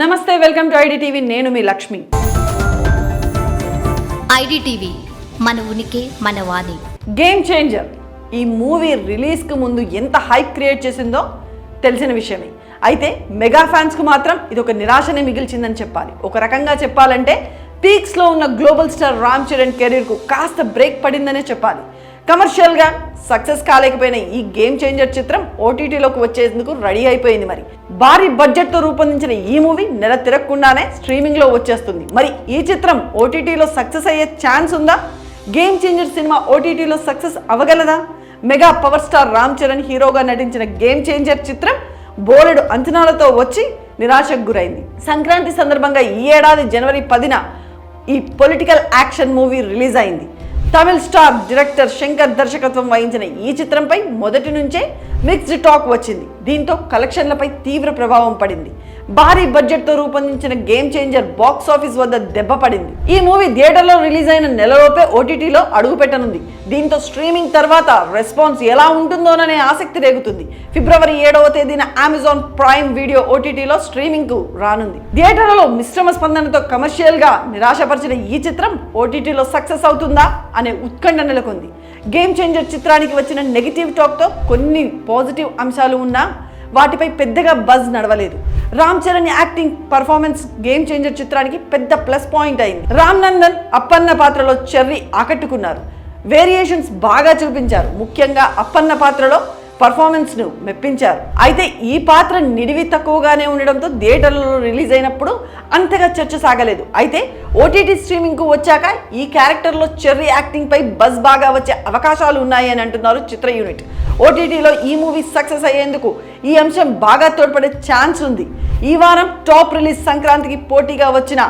నమస్తే welcome to ID TV నేను మీ Lakshmi. IDTV మన ఉనికి మన వాణి. గేమ్ చేంజర్ ఈ మూవీ రిలీజ్కి ముందు ఎంత హైప్ క్రియేట్ చేసిందో తెలిసిన విషయమే. అయితే మెగా ఫ్యాన్స్కు మాత్రం ఇది ఒక నిరాశనే మిగిల్చిందని చెప్పాలి. ఒక రకంగా చెప్పాలంటే పీక్స్లో ఉన్న గ్లోబల్ స్టార్ రామ్ చరణ్ కెరీర్కు కాస్త బ్రేక్ పడిందనే చెప్పాలి. కమర్షియల్గా సక్సెస్ కాలేకపోయిన ఈ గేమ్ చేంజర్ చిత్రం ఓటీటీలోకి వచ్చేందుకు రెడీ అయిపోయింది మరి. భారీ బడ్జెట్తో రూపొందించిన ఈ మూవీ నెల తిరగకుండానే స్ట్రీమింగ్లో వచ్చేస్తుంది. మరి ఈ చిత్రం ఓటీటీలో సక్సెస్ అయ్యే ఛాన్స్ ఉందా? గేమ్ చేంజర్ సినిమా ఓటీటీలో success అవ్వగలదా? Mega power star Ram Charan హీరోగా నటించిన గేమ్ చేంజర్ చిత్రం బోలెడు అంచనాలతో వచ్చి నిరాశకు గురైంది. సంక్రాంతి సందర్భంగా ఈ ఏడాది జనవరి పదిన ఈ పొలిటికల్ యాక్షన్ మూవీ రిలీజ్ అయింది. తమిళ్ స్టార్ డైరెక్టర్ శంకర్ దర్శకత్వం వహించిన ఈ చిత్రంపై మొదటి నుంచే మిక్స్డ్ టాక్ వచ్చింది. దీంతో కలెక్షన్లపై తీవ్ర ప్రభావం పడింది. భారీ బడ్జెట్తో రూపొందించిన గేమ్ చేంజర్ బాక్స్ ఆఫీస్ వద్ద దెబ్బ పడింది. ఈ మూవీ థియేటర్లో రిలీజ్ అయిన నెలలోపే ఓటీటీలో అడుగుపెట్టనుంది దీంతో స్ట్రీమింగ్ తర్వాత రెస్పాన్స్ ఎలా ఉంటుందోననే ఆసక్తి రేగుతుంది. ఫిబ్రవరి ఏడవ తేదీన అమెజాన్ ప్రైమ్ వీడియో ఓటీటీలో స్ట్రీమింగ్కు రానుంది. థియేటర్లలో మిశ్రమ స్పందనతో కమర్షియల్గా నిరాశపరిచిన ఈ చిత్రం ఓటీటీలో సక్సెస్ అవుతుందా అనే ఉత్కంఠ నెలకొంది. గేమ్ చేంజర్ చిత్రానికి వచ్చిన నెగిటివ్ టాక్తో కొన్ని పాజిటివ్ అంశాలు ఉన్నా వాటిపై పెద్దగా buzz నడవలేదు. Ram Charan acting performance Game Changer చిత్రానికి పెద్ద ప్లస్ పాయింట్ అయింది. రామ్ నందన్ అప్పన్న పాత్రలో చెర్రీ ఆకట్టుకున్నారు. వేరియేషన్స్ బాగా చూపించారు. ముఖ్యంగా అప్పన్న పాత్రలో పర్ఫార్మెన్స్ను మెప్పించారు. అయితే ఈ పాత్ర నిడివి తక్కువగానే ఉండడంతో థియేటర్లలో రిలీజ్ అయినప్పుడు అంతగా చర్చ సాగలేదు. అయితే ఓటీటీ స్ట్రీమింగ్కు వచ్చాక ఈ క్యారెక్టర్లో చెర్రీ యాక్టింగ్పై బజ్ బాగా వచ్చే అవకాశాలు ఉన్నాయి అని అంటున్నారు చిత్ర యూనిట్. ఓటీటీలో ఈ మూవీ సక్సెస్ అయ్యేందుకు ఈ అంశం బాగా తోడ్పడే ఛాన్స్ ఉంది. ఈ వారం టాప్ రిలీజ్ సంక్రాంతికి పోటీగా వచ్చిన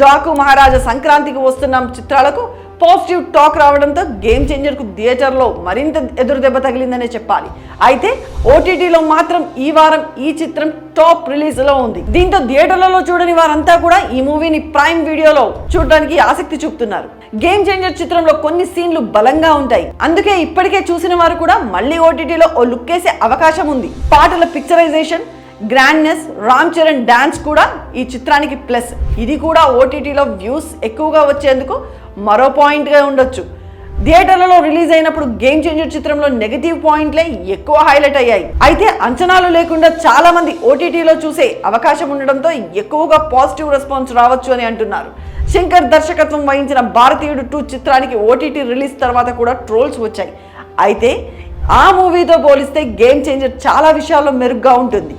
డాకు మహారాజా సంక్రాంతికి వస్తున్న చిత్రాలకు పాజిటివ్ టాక్ రావడంతో గేమ్ చేంజర్కు థియేటర్లో మరింత ఎదురు దెబ్బ తగిలిందనే చెప్పాలి. అయితే ఓటీటీలో మాత్రం ఈ వారం ఈ చిత్రం టాప్ రిలీజ్లో ఉంది. దీంతో థియేటర్లలో చూడని వారంతా కూడా ఈ మూవీని ప్రైమ్ వీడియోలో చూడడానికి ఆసక్తి చూపుతున్నారు. గేమ్ చేంజర్ చిత్రంలో కొన్ని సీన్లు బలంగా ఉంటాయి. అందుకే ఇప్పటికే చూసిన వారు కూడా మళ్ళీ ఓటీటీలో ఓ లుక్ వేసే అవకాశం ఉంది. పాటల picturisation grandness Ram Charan dance కూడా ఈ చిత్రానికి ప్లస్ ఇది కూడా ఓటీటీలో వ్యూస్ ఎక్కువగా వచ్చేందుకు మరో పాయింట్గా ఉండొచ్చు. థియేటర్లలో రిలీజ్ అయినప్పుడు గేమ్ చేంజర్ చిత్రంలో నెగటివ్ పాయింట్లే ఎక్కువ హైలైట్ అయ్యాయి. అయితే అంచనాలు లేకుండా చాలా మంది ఓటీటీలో చూసే అవకాశం ఉండడంతో ఎక్కువగా పాజిటివ్ రెస్పాన్స్ రావచ్చు అని అంటున్నారు. శంకర్ దర్శకత్వం వహించిన భారతీయుడు టూ చిత్రానికి ఓటీటీ రిలీజ్ తర్వాత కూడా ట్రోల్స్ వచ్చాయి. అయితే ఆ మూవీతో పోలిస్తే గేమ్ చేంజర్ చాలా విషయాల్లో మెరుగ్గా ఉంటుంది.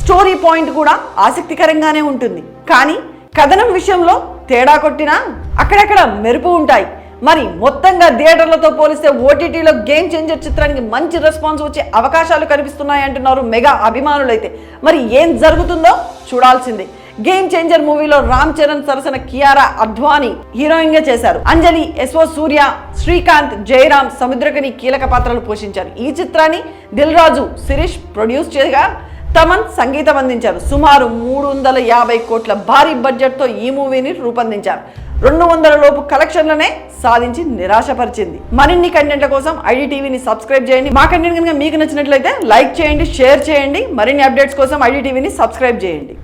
స్టోరీ పాయింట్ కూడా ఆసక్తికరంగానే ఉంటుంది. కానీ కథనం విషయంలో తేడా కొట్టినా అక్కడక్కడ మెరుపు ఉంటాయి. మరి మొత్తంగా థియేటర్లతో పోలిస్తే ఓటీటీలో గేమ్ చేంజర్ చిత్రానికి మంచి రెస్పాన్స్ వచ్చే అవకాశాలు కనిపిస్తున్నాయి అంటున్నారు మెగా అభిమానులైతే. మరి ఏం జరుగుతుందో చూడాల్సిందే. గేమ్ చేంజర్ మూవీలో రామ్ చరణ్ సరసన కియారా అద్వాని హీరోయిన్గా చేశారు. అంజలి ఎస్ఓ సూర్య శ్రీకాంత్ జయరామ్ సముద్రకని కీలక పాత్రలు పోషించారు. ఈ చిత్రాన్ని దిల్ రాజు శిరీష్ ప్రొడ్యూస్ చేయగా తమన్ సంగీతం అందించారు. సుమారు మూడు వందల యాభై కోట్ల భారీ బడ్జెట్తో ఈ మూవీని రూపొందించారు. రెండు వందల లోపు కలెక్షన్లనే సాధించి నిరాశపరిచింది. మరిన్ని కంటెంట్ల కోసం ఐడి టీవీని సబ్స్క్రైబ్ చేయండి. మా కంటెంట్ కనుక మీకు నచ్చినట్లయితే లైక్ చేయండి షేర్ చేయండి. మరిన్ని అప్డేట్స్ కోసం ఐడి టీవీని సబ్స్క్రైబ్ చేయండి.